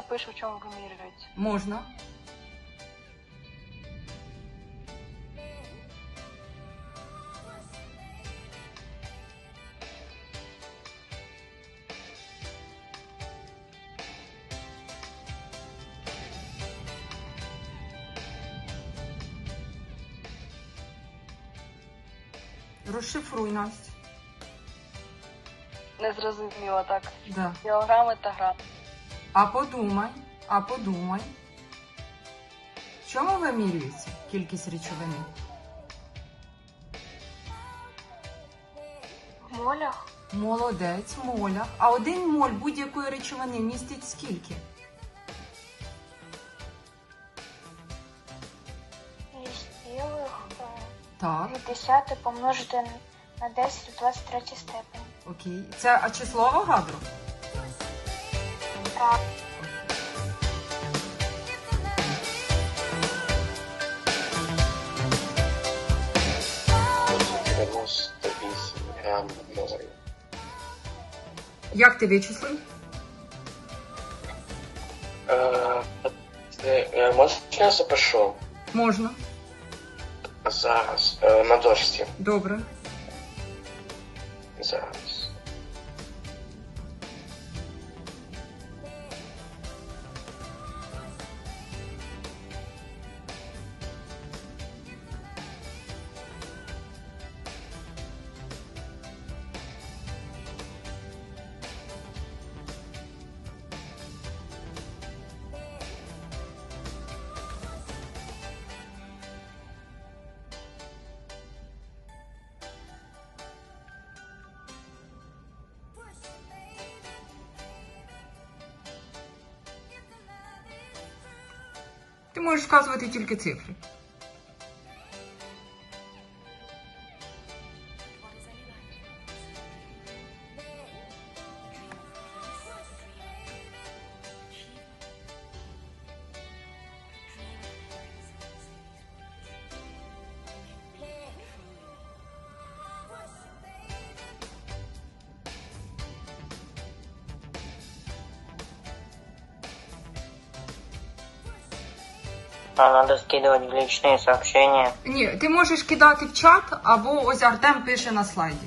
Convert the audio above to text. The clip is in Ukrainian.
напишу, в чому вимірюється. Можна. Розшифруй, Настя. Не зрозуміло так. Да. Кілограми та грами. А подумай, а подумай. В чому вимірюється кількість речовини? В молях Молодець, моля. А один моль будь-якої речовини містить скільки? цілих Так, помножити на 10 в 23 степені. окей. Це а число Авогадро? Грам. Як ти вичислив? Е, це, е, Можна я запишу Можна. зараз е, на дошці? Добре. Зараз. Ти можеш вказувати тільки цифри. А надо скидывать в личные сообщения. Ні, ти можеш кидати в чат, або ось Артем пише на слайді.